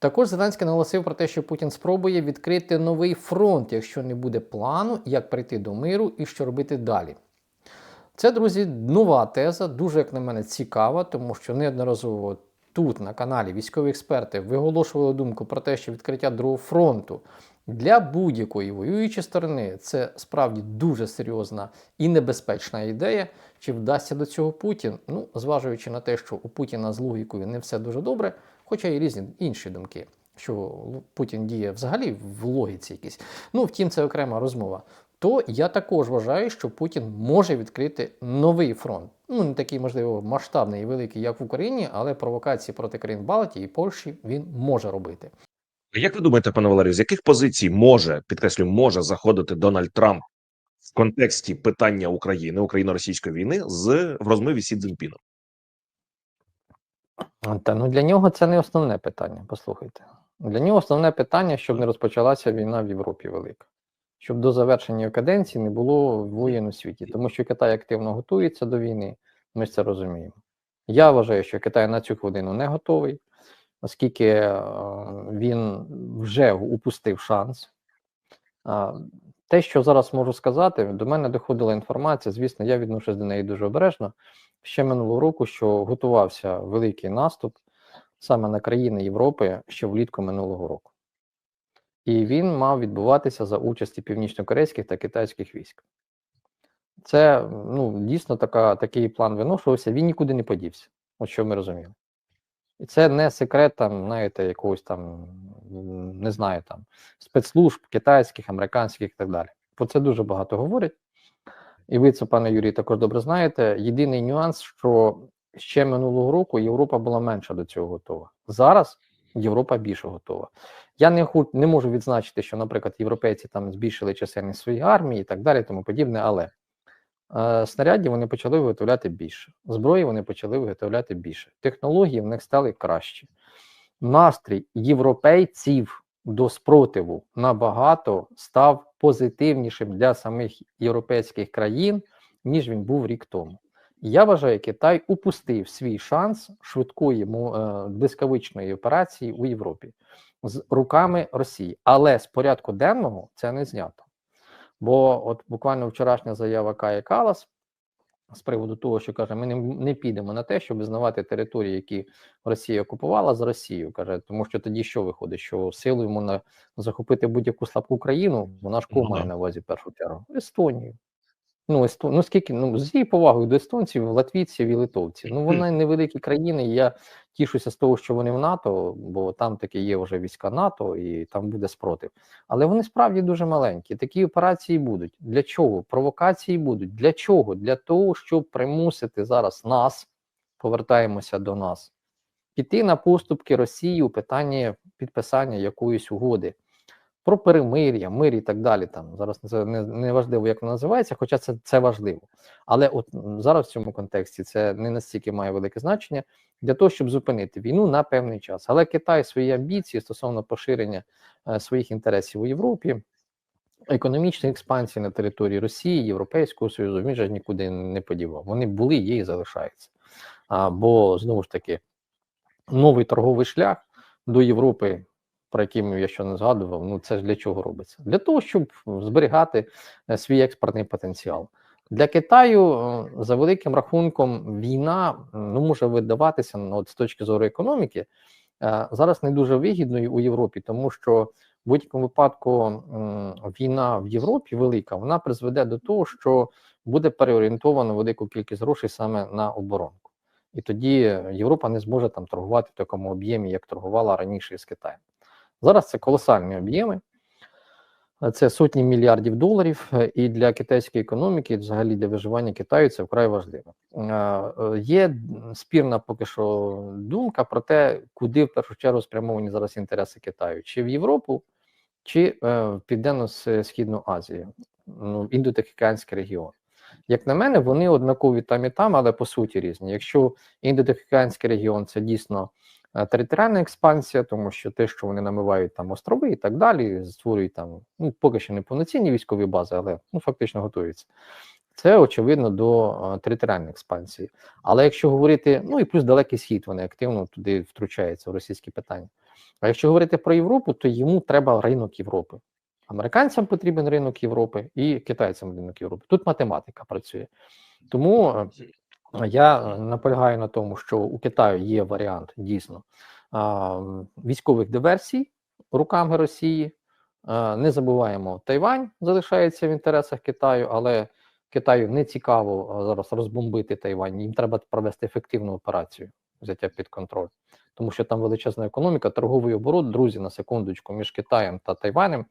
Також Зеленський наголосив про те, що Путін спробує відкрити новий фронт, якщо не буде плану, як прийти до миру і що робити далі. Це, друзі, нова теза, дуже, як на мене, цікава, тому що неодноразово тут на каналі військові експерти виголошували думку про те, що відкриття другого фронту для будь-якої воюючої сторони це справді дуже серйозна і небезпечна ідея. Чи вдасться до цього Путін? Ну, зважуючи на те, що у Путіна з логікою не все дуже добре, хоча і різні інші думки, що Путін діє взагалі в логіці якійсь. Ну, втім, це окрема розмова. То я також вважаю, що Путін може відкрити новий фронт. Ну, не такий, можливо, масштабний і великий, як в Україні, але провокації проти країн Балтії і Польщі він може робити. Як ви думаєте, пане Валерію, з яких позицій може підкреслюю, може заходити Дональд Трамп в контексті питання України, україно-російської війни з в розмові Сі Цзіньпіном? Та ну для нього це не основне питання. Послухайте. Для нього основне питання, щоб не розпочалася війна в Європі велика, щоб до завершення каденції не було воєн у світі, тому що Китай активно готується до війни. Ми це розуміємо. Я вважаю, що Китай на цю хвилину не готовий, оскільки е, він вже упустив шанс. Те, що зараз можу сказати, до мене доходила інформація. Звісно, я відношусь до неї дуже обережно. Ще минулого року, що готувався великий наступ саме на країни Європи ще влітку минулого року. І він мав відбуватися за участі північнокорейських та китайських військ. Це ну, дійсно така, такий план виношувався, він нікуди не подівся, от що ми розуміємо. І це не секрет, там, знаєте, якогось там, не знаю, там, спецслужб китайських, американських і так далі. Про це дуже багато говорять. І ви це, пане Юрій, також добре знаєте. Єдиний нюанс, що ще минулого року Європа була менша до цього готова. Зараз Європа більше готова. Я не ху, не можу відзначити, що, наприклад, європейці там збільшили чисельність своєї армії і так далі, тому подібне, але е, снарядів вони почали виготовляти більше, зброї вони почали виготовляти більше. Технології в них стали кращі. Настрій європейців до спротиву набагато став позитивнішим для самих європейських країн, ніж він був рік тому. Я вважаю, Китай упустив свій шанс швидкої е, блискавичної операції у Європі з руками Росії, але з порядку денного це не знято. Бо от буквально вчорашня заява Кая Калас з приводу того, що каже, ми не, не підемо на те, щоб визнавати території, які Росія окупувала з Росією. каже, тому що тоді що виходить? Що силою можна захопити будь-яку слабку країну, вона ж кого Ну має на увазі в першу чергу? Естонію. Ну, Есто... ну скільки, ну, з її повагою до естонців, латвійців і литовців. Ну, вони невеликі країни, я тішуся з того, що вони в НАТО, бо там таки є вже війська НАТО, і там буде спротив. Але вони справді дуже маленькі. Такі операції будуть. Для чого? Провокації будуть. Для чого? Для того, щоб примусити зараз нас, повертаємося до нас, піти на поступки Росії у питанні підписання якоїсь угоди. Про перемир'я, мир і так далі. Там зараз це не, не важливо, як воно називається, хоча це, це важливо. Але от зараз в цьому контексті це не настільки має велике значення для того, щоб зупинити війну на певний час. Але Китай свої амбіції стосовно поширення е, своїх інтересів у Європі, економічної експансії на території Росії, Європейського Союзу, він же нікуди не подівав. Вони були, є і залишаються. А, бо знову ж таки, новий торговий шлях до Європи про які я ще не згадував, ну це ж для чого робиться? Для того, щоб зберігати е, свій експортний потенціал. Для Китаю, е, за великим рахунком, війна ну, може видаватися ну, от, з точки зору економіки е, зараз не дуже вигідною у Європі, тому що в будь-якому випадку війна в Європі велика, вона призведе до того, що буде переорієнтовано велику кількість грошей саме на оборонку. І тоді Європа не зможе там торгувати в такому об'ємі, як торгувала раніше з Китаєм. Зараз це колосальні об'єми, це сотні мільярдів доларів, е, і для китайської економіки, взагалі для виживання Китаю, це вкрай важливо. Е, е, Є спірна поки що думка про те, куди в першу чергу спрямовані зараз інтереси Китаю: чи в Європу, чи в Південно-Східну Азію, ну, індотихоокеанський регіон. Як на мене, вони однакові там і там, але по суті різні. Якщо індотихоокеанський регіон це дійсно територіальна експансія, тому що те, що вони намивають там острови і так далі, створюють там ну поки що не повноцінні військові бази, але ну фактично готуються. Це очевидно до е, територіальної експансії. Але якщо говорити, ну і плюс далекий схід, вони активно туди втручаються в російські питання. А якщо говорити про Європу, то йому треба ринок Європи. Американцям потрібен ринок Європи і китайцям ринок Європи. Тут математика працює. Тому е, я е, наполягаю на тому, що у Китаю є варіант дійсно військових диверсій руками Росії. Не забуваємо, Тайвань залишається в інтересах Китаю, але Китаю не цікаво зараз розбомбити Тайвань. Їм треба провести ефективну операцію взяття під контроль, тому що там величезна економіка, торговий оборот, друзі, на секундочку, між Китаєм та Тайванем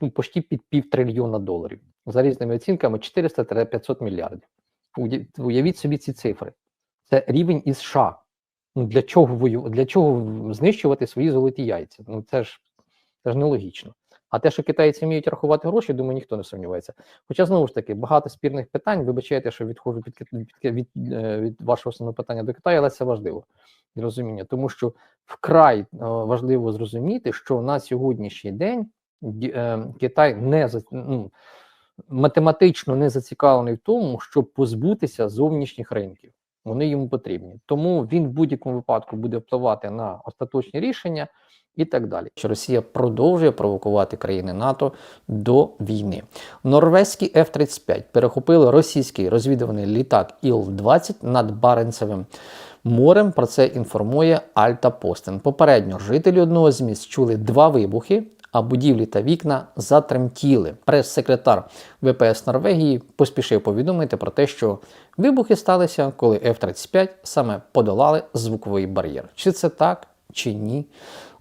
ну, почти під пів трильйона доларів. За різними оцінками 400-500 мільярдів. Уя- Уявіть собі ці цифри. Це рівень із США. Ну для чого вою... для чого знищувати свої золоті яйця? Ну це ж це ж нелогічно. А те, що китайці вміють рахувати гроші, думаю, ніхто не сумнівається. Хоча знову ж таки багато спірних питань. Вибачайте, що відходжу від, від, від, е, від вашого основного питання до Китаю, але це важливо для розуміння, тому що вкрай е, важливо зрозуміти, що на сьогоднішній день е, Китай не ну, математично не зацікавлений в тому, щоб позбутися зовнішніх ринків. Вони йому потрібні. Тому він в будь-якому випадку буде впливати на остаточні рішення і так далі. Що Росія продовжує провокувати країни НАТО до війни. Норвезькі F-35 перехопили російський розвідувальний літак Іл-20 над Баренцевим морем. Про це інформує Альта Постен. Попередньо жителі одного з міст чули два вибухи. А будівлі та вікна затремтіли. Прес-секретар ВПС Норвегії поспішив повідомити про те, що вибухи сталися, коли F-35 саме подолали звуковий бар'єр. Чи це так, чи ні?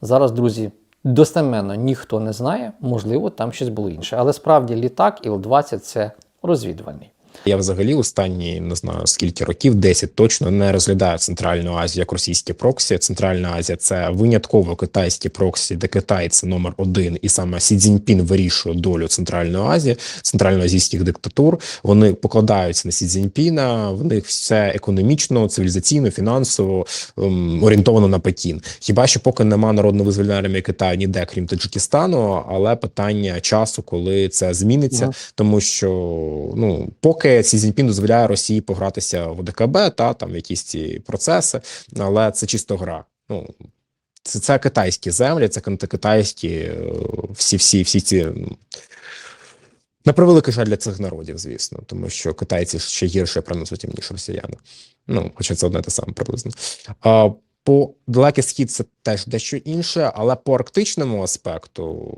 Зараз, друзі, достеменно ніхто не знає, можливо, там щось було інше. Але справді літак Іл-20 це розвідувальний. Я взагалі останні не знаю скільки років, 10 точно не розглядаю Центральну Азію як російські проксі. Центральна Азія це винятково китайські проксі, де Китай це номер один, і саме Сі Цзіньпін вирішує долю Центральної Азії, центральноазійських диктатур. Вони покладаються на Сі Цзіньпіна, в них все економічно, цивілізаційно, фінансово ем, орієнтовано на Пекін. Хіба що поки нема народно-визвольної армії Китаю ніде, крім Таджикистану, але питання часу, коли це зміниться, Мгм. тому що ну поки Сі Цзіньпін дозволяє Росії погратися в ОДКБ, та там якісь ці процеси, але це чисто гра. Ну це, це китайські землі, це китайські е, всі, всі, всі ці. На превеликий жаль для цих народів, звісно, тому що китайці ще гірше проносять їм, ніж росіяни. Ну, хоча це одне те саме приблизно. А, по далекий схід це теж дещо інше, але по арктичному аспекту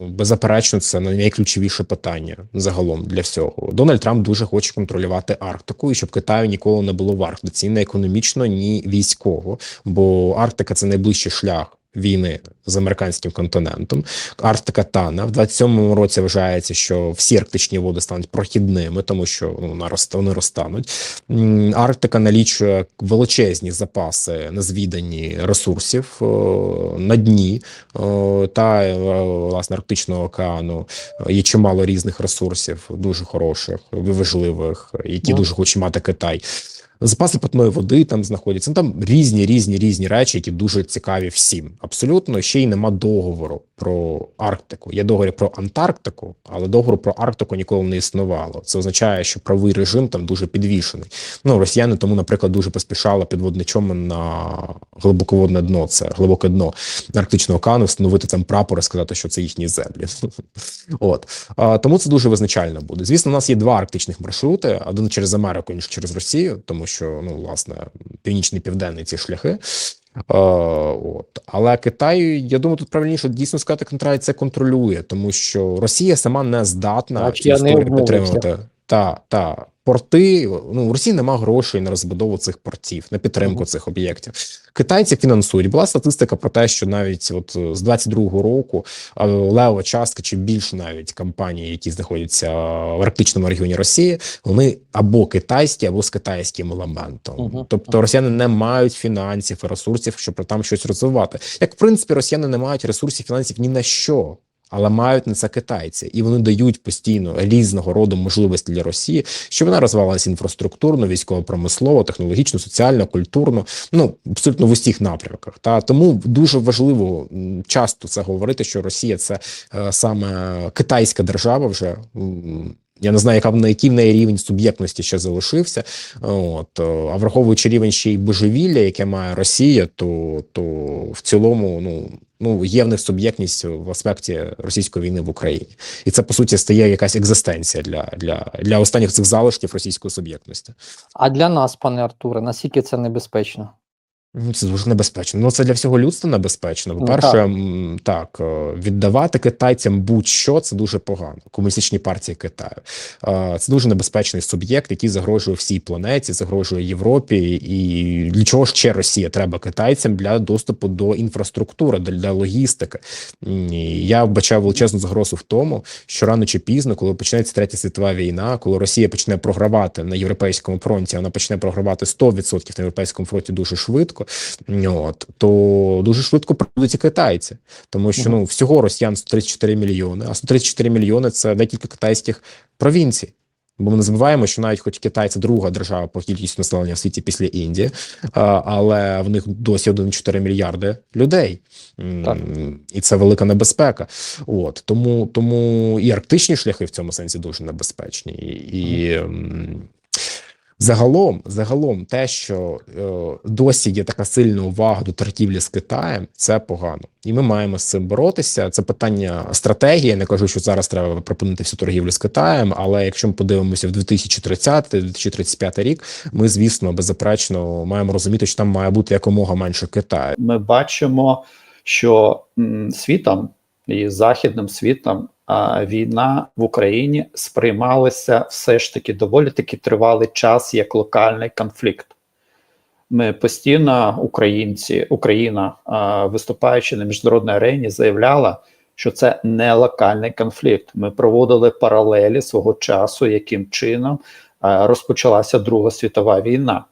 Беззаперечно, це найключовіше питання загалом для всього. Дональд Трамп дуже хоче контролювати Арктику, і щоб Китаю ніколи не було в Арктиці, ні економічно, ні військово. Бо Арктика це найближчий шлях війни з американським континентом. Арктика тане в 27-му році вважається, що всі арктичні води стануть прохідними, тому що ну вони розтануть. Арктика налічує величезні запаси незвідані ресурсів на дні та е, власне Арктичного океану. Є чимало різних ресурсів, дуже хороших, важливих, які Ну. дуже хоче мати Китай. Запаси питної води там знаходяться. Ну, там різні, різні, різні речі, які дуже цікаві всім. Абсолютно ще й нема договору про Арктику. Є договір про Антарктику, але договору про Арктику ніколи не існувало. Це означає, що правий режим там дуже підвішений. Ну росіяни тому, наприклад, дуже поспішали підводне човен на глибоководне дно. Це глибоке дно Арктичного океану, встановити там прапор і сказати, що це їхні землі. От тому це дуже визначально буде. Звісно, у нас є два арктичних маршрути: один через Америку, інший через Росію, тому що ну власне північний південний ці шляхи. Е, от. Але Китай, я думаю, тут правильніше дійсно сказати, Китай це контролює, тому що Росія сама не здатна цю історію підтримувати. Та, та порти. Ну у Росії немає грошей на розбудову цих портів, на підтримку цих об'єктів. Китайці фінансують. Була статистика про те, що навіть от е, з 22-го року е, лева частка чи більше навіть компаній, які знаходяться в арктичному регіоні Росії, вони або китайські, або з китайським елементом. Мгм. Тобто росіяни не мають фінансів і ресурсів, щоб там щось розвивати. Як в принципі, росіяни не мають ресурсів фінансів ні на що. Але мають на це китайці, і вони дають постійно різного роду можливості для Росії, щоб вона розвивалася інфраструктурно, військово-промислово, технологічно, соціально, культурно, ну абсолютно в усіх напрямках. Та тому дуже важливо часто це говорити, що Росія це е, саме китайська держава вже Я не знаю, яка на який в неї рівень суб'єктності ще залишився. От е, а враховуючи рівень ще й божевілля, яке має Росія, то, то в цілому ну. Ну, є в них суб'єктність в аспекті російської війни в Україні, і це по суті стає якась екзистенція для, для, для останніх цих залишків російської суб'єктності. А для нас, пане Артуре, наскільки це небезпечно? Ну, Це дуже небезпечно. Ну це для всього людства небезпечно. Ну, По-перше, так. так е, віддавати китайцям будь-що це дуже погано. Комуністичні партії Китаю Е, це дуже небезпечний суб'єкт, який загрожує всій планеті, загрожує Європі. І для чого ще Росія треба китайцям для доступу до інфраструктури, для, для логістики. Я вбачаю величезну загрозу в тому, що рано чи пізно, коли почнеться третя світова війна, коли Росія почне програвати на європейському фронті, вона почне програвати 100% на європейському фронті дуже швидко. От то дуже швидко прийдуть і китайці, тому що ну всього росіян 134 мільйони, а 134 мільйони це декілька китайських провінцій. Бо ми не забуваємо, що навіть хоч Китай це друга держава по кількості населення в світі після Індії, але в них досі 1,4 мільярди людей, Так. і це велика небезпека. От тому, тому і арктичні шляхи в цьому сенсі дуже небезпечні, і, Загалом, загалом, те, що е, досі є така сильна увага до торгівлі з Китаєм, це погано, і ми маємо з цим боротися. Це питання стратегії. Я Не кажу, що зараз треба припинити всю торгівлю з Китаєм. Але якщо ми подивимося в 2030-2035 рік, ми звісно беззаперечно маємо розуміти, що там має бути якомога менше Китаю. ми бачимо, що м, світом і західним світом війна в Україні сприймалася все ж таки доволі таки тривалий час як локальний конфлікт. Ми постійно, українці, Україна, виступаючи на міжнародній арені, заявляла, що це не локальний конфлікт. Ми проводили паралелі свого часу, яким чином розпочалася Друга світова війна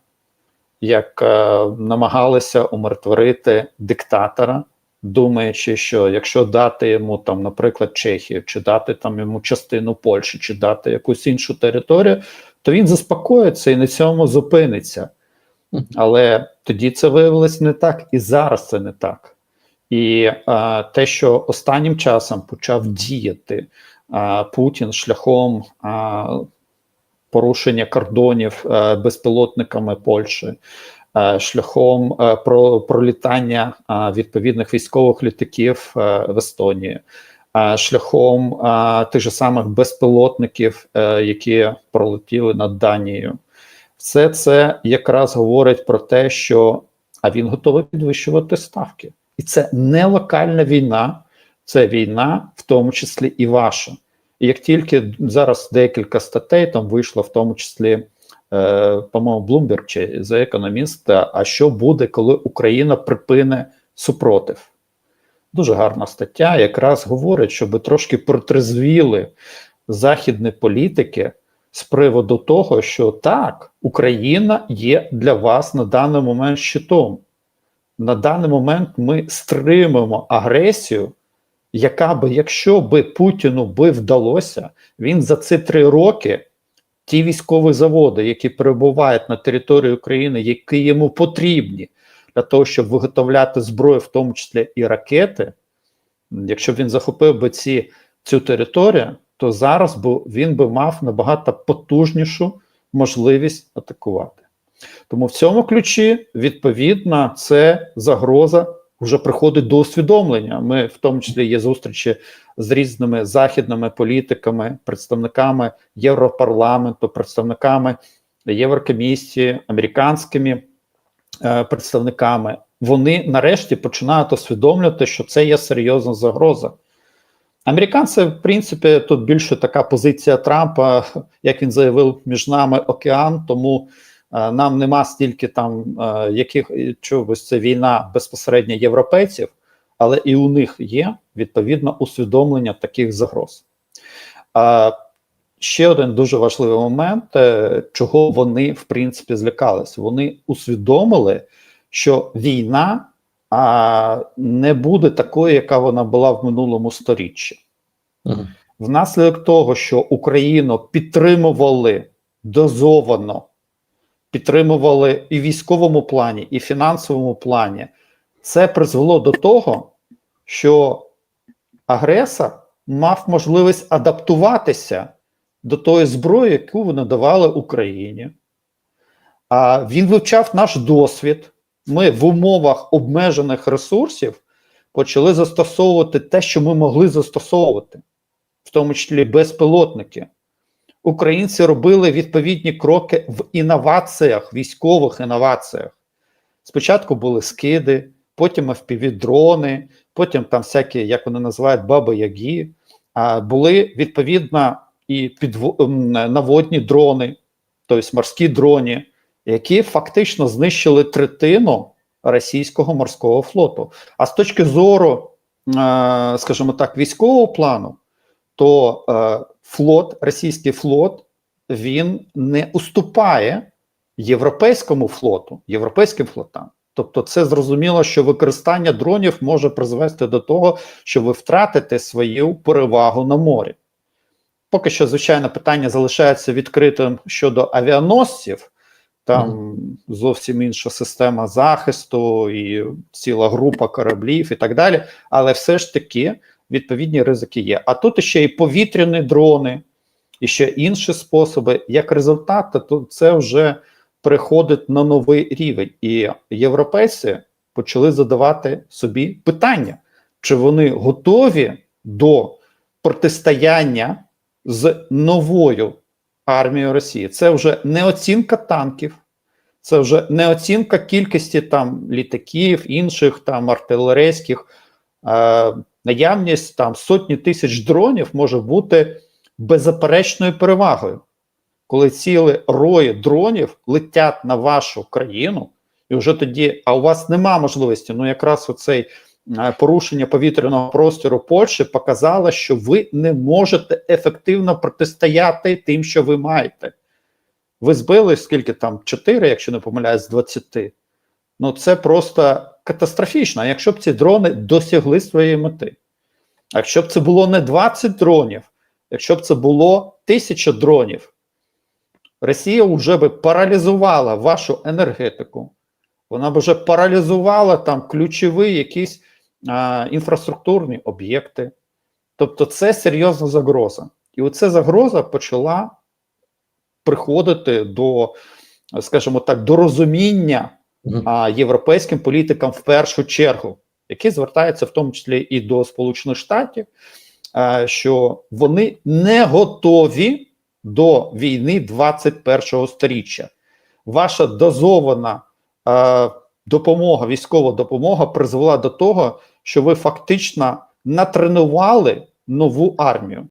як е, намагалися умиротворити диктатора, думаючи, що якщо дати йому там, наприклад, Чехію, чи дати там йому частину Польщі, чи дати якусь іншу територію, то він заспокоїться і на цьому зупиниться. Але тоді це виявилось не так, і зараз це не так. І е, те, що останнім часом почав діяти е, Путін шляхом е, порушення кордонів е, безпілотниками Польщі, шляхом е, пролітання е, відповідних військових літаків е, в Естонії, е, шляхом е, тих же самих безпілотників, е, які пролетіли над Данією. Все це якраз говорить про те, що а він готовий підвищувати ставки, і це не локальна війна, це війна, в тому числі і ваша. І як тільки зараз декілька статей там вийшло, в тому числі, е, по-моєму, Bloomberg чи за економіста, а що буде, коли Україна припине супротив? Дуже гарна стаття, якраз говорить, щоб трошки протрезвіли західні політики з приводу того, що так, Україна є для вас на даний момент щитом. На даний момент ми стримуємо агресію, яка би, якщо би Путіну би вдалося, він за ці три роки ті військові заводи, які перебувають на території України, які йому потрібні для того, щоб виготовляти зброю, в тому числі і ракети, якщо б він захопив би ці, цю територію, то зараз би він би мав набагато потужнішу можливість атакувати. Тому в цьому ключі, відповідно, це загроза вже приходить до усвідомлення. Ми, в тому числі, є зустрічі з різними західними політиками, представниками Європарламенту, представниками Єврокомісії, американськими е, представниками. Вони нарешті починають усвідомлювати, що це є серйозна загроза. Американці, в принципі, тут більше така позиція Трампа, як він заявив, між нами океан, тому нам нема стільки там е, яких чогось це війна безпосередньо європейців, але і у них є відповідно усвідомлення таких загроз. Е, ще один дуже важливий момент, е, чого вони в принципі злякались. Вони усвідомили, що війна а, не буде такою, яка вона була в минулому сторіччі. Мгм. Внаслідок того, що Україну підтримували дозовано, підтримували і в військовому плані, і в фінансовому плані, це призвело до того, що агресор мав можливість адаптуватися до тої зброї, яку ви надавали Україні. А він вивчав наш досвід. Ми в умовах обмежених ресурсів почали застосовувати те, що ми могли застосовувати, в тому числі безпілотники. Українці робили відповідні кроки в інноваціях, військових інноваціях. Спочатку були скиди, потім FPV-дрони, потім там всякі, як вони називають, баби-ягі. Були відповідно і підво... наводні дрони, тобто морські дрони, які фактично знищили третину російського морського флоту. А з точки зору, е, скажімо так, військового плану, то е, флот, російський флот, він не уступає європейському флоту, європейським флотам. Тобто, це зрозуміло, що використання дронів може призвести до того, що ви втратите свою перевагу на морі. Поки що, звичайно, питання залишається відкритим щодо авіаносців. Там зовсім інша система захисту і ціла група кораблів і так далі. Але все ж таки відповідні ризики є. А тут ще і повітряні дрони, і ще інші способи. Як результат, то це вже переходить на новий рівень. І європейці почали задавати собі питання, чи вони готові до протистояння з новою армією Росії. Це вже не оцінка танків, це вже не оцінка кількості там літаків, інших там артилерійських. Е, наявність там сотні тисяч дронів може бути беззаперечною перевагою. Коли цілі рої дронів летять на вашу країну, і вже тоді, а у вас нема можливості, ну якраз оцей е, порушення повітряного простору Польщі показало, що ви не можете ефективно протистояти тим, що ви маєте. Ви збили скільки там 4, якщо не помиляюсь, з 20. Ну це просто катастрофічно. Якщо б ці дрони досягли своєї мети, якщо б це було не 20 дронів, якщо б це було тисяча дронів, Росія вже би паралізувала вашу енергетику, вона б вже паралізувала там ключові якісь а, інфраструктурні об'єкти. Тобто, це серйозна загроза. І оця загроза почала приходити до, скажімо так, до розуміння. А, європейським політикам в першу чергу, які звертаються в тому числі і до Сполучених Штатів, що вони не готові до війни 21-го сторіччя. Ваша дозована допомога, військова допомога призвела до того, що ви фактично натренували нову армію.